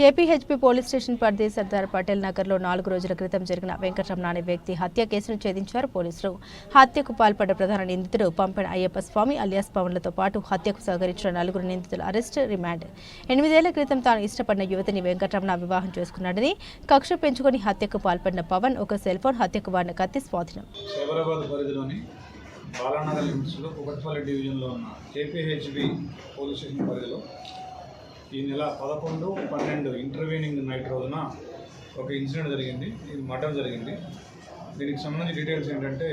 KPHP police station పరిధి సర్దార్ పటేల్ నగర్లో నాలుగు రోజుల క్రితం జరిగిన వెంకటరమణ అనే వ్యక్తి హత్య కేసును ఛేదించారు పోలీసులు. హత్యకు పాల్పడ్డ ప్రధాన నిందితుడు పంపెన అయ్యప్ప స్వామి అలియాస్ పవన్లతో పాటు హత్యకు సహకరించిన నలుగురు నిందితుల అరెస్ట్ రిమాండ్. ఎనిమిదేళ్ళ క్రితం తాను ఇష్టపడిన యువతిని వెంకటరమణ వివాహం చేసుకున్నాడని కక్ష పెంచుకొని హత్యకు పాల్పడిన పవన్ ఒక సెల్ ఫోన్ హత్యకు వాడిన కత్తి స్వాధీనం. బాలానగర్ లిమిట్స్లో కుకట్పల్లి డివిజన్లో ఉన్న కేపీహెచ్బి పోలీస్ స్టేషన్ పరిధిలో ఈ నెల పదకొండు పన్నెండు ఇంటర్వ్యూనింగ్ నైట్ రోజున ఒక ఇన్సిడెంట్ జరిగింది. ఇది మర్డర్ జరిగింది. దీనికి సంబంధించి డీటెయిల్స్ ఏంటంటే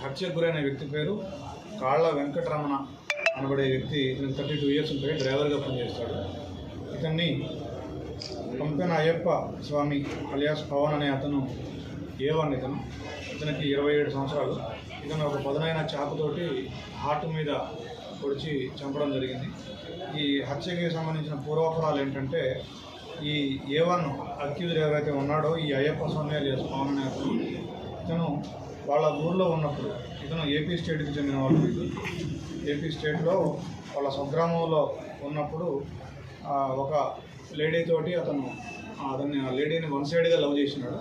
హత్యకు గురైన వ్యక్తి పేరు కాళ్ళ వెంకటరమణ అనబడే వ్యక్తి ఇతను థర్టీ టూ ఇయర్స్ ఉంటాయి డ్రైవర్గా పనిచేస్తాడు. ఇతన్ని పంపిన అయ్యప్ప స్వామి అలియాస్ పవన్ అనే అతను ఏవన్ ఇతను. ఇతనికి ఇరవై ఏడు సంవత్సరాలు. ఇతను ఒక పదునైన చాకుతోటి హార్ట్ మీద పొడిచి చంపడం జరిగింది. ఈ హత్యకి సంబంధించిన పూర్వాపరాలు ఏంటంటే ఈ ఏ వన్ అక్యూజ్ ఎవరైతే ఉన్నాడో ఈ అయ్యప్ప స్వామి అలియాస్ పవన్ అనే అతను ఇతను వాళ్ళ ఊర్లో ఉన్నప్పుడు ఇతను ఏపీ స్టేట్కి చెందిన వాళ్ళు ఏపీ స్టేట్లో వాళ్ళ స్వగ్రామంలో ఉన్నప్పుడు ఒక లేడీ తోటి అతను అతన్ని ఆ లేడీని వన్ సైడ్గా లవ్ చేసినాడు.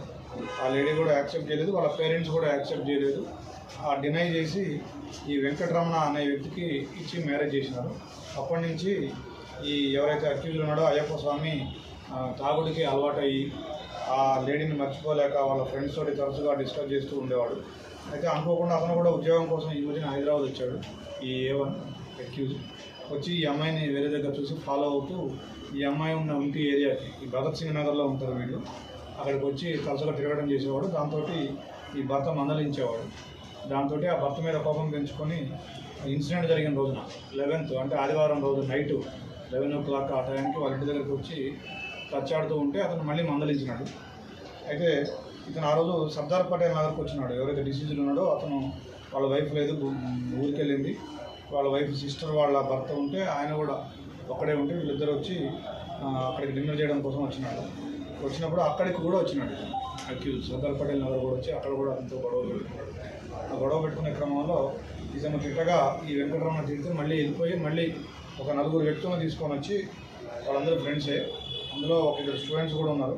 ఆ లేడీ కూడా యాక్సెప్ట్ చేయలేదు వాళ్ళ పేరెంట్స్ కూడా యాక్సెప్ట్ చేయలేదు. ఆ డినై చేసి ఈ వెంకటరమణ అనే వ్యక్తికి ఇచ్చి మ్యారేజ్ చేసినారు. అప్పటి నుంచి ఈ ఎవరైతే అక్యూజ్ ఉన్నాడో అయ్యప్ప స్వామి ఆ, తాగుడికి అలవాటయ్యి ఆ లేడీని మర్చిపోలేక వాళ్ళ ఫ్రెండ్స్ తోటి తరచుగా డిస్కస్ చేస్తూ ఉండేవాడు. అయితే అనుకోకుండా అతను కూడా ఉద్యోగం కోసం ఈ రోజున హైదరాబాద్ వచ్చాడు ఈ ఏ వన్ అక్యూజ్ వచ్చి ఈ అమ్మాయిని వేరే దగ్గర చూసి ఫాలో అవుతూ ఈ అమ్మాయి ఉన్న ఇంటి ఏరియాకి ఈ భగత్ సింగ్ నగర్లో ఉంటారు వీళ్ళు. అక్కడికి వచ్చి తరచుగా తిరగడం చేసేవాడు. దాంతో ఈ భర్త మందలించేవాడు. దాంతో ఆ భర్త మీద కోపం పెంచుకొని ఇన్సిడెంట్ జరిగిన రోజున లెవెన్త్ అంటే ఆదివారం రోజు నైట్ లెవెన్ ఓ క్లాక్ ఆ టైంకి వాళ్ళ ఇంటి దగ్గరికి వచ్చి తచ్చాడుతూ ఉంటే అతను మళ్ళీ మందలించినాడు. అయితే ఇతను ఆ రోజు సర్దార్ పటేల్ నగర్కి వచ్చినాడు. ఎవరైతే డిసీజులు ఉన్నాడో అతను వాళ్ళ వైఫ్ లేదు ఊరికెళ్ళింది. ఊరికి వెళ్ళింది వాళ్ళ వైఫ్ సిస్టర్ వాళ్ళ భర్త ఉంటే ఆయన కూడా ఒక్కడే ఉంటే వీళ్ళిద్దరు వచ్చి అక్కడికి డిన్నర్ చేయడం కోసం వచ్చినాడు వచ్చినప్పుడు అక్కడికి కూడా వచ్చినాడు. అక్యూజ్ సర్దార్ పటేల్ నగర్ కూడా వచ్చి అక్కడ కూడా అతనితో గొడవ పెట్టుకున్నాడు. ఆ గొడవ పెట్టుకునే క్రమంలో ఇతను తిట్టగా ఈ వెంకటరమణ తిరిగితే మళ్ళీ వెళ్ళిపోయి మళ్ళీ ఒక నలుగురు వ్యక్తులను తీసుకొని వచ్చి వాళ్ళందరూ ఫ్రెండ్సే అందులో ఒక ఇద్దరు స్టూడెంట్స్ కూడా ఉన్నారు.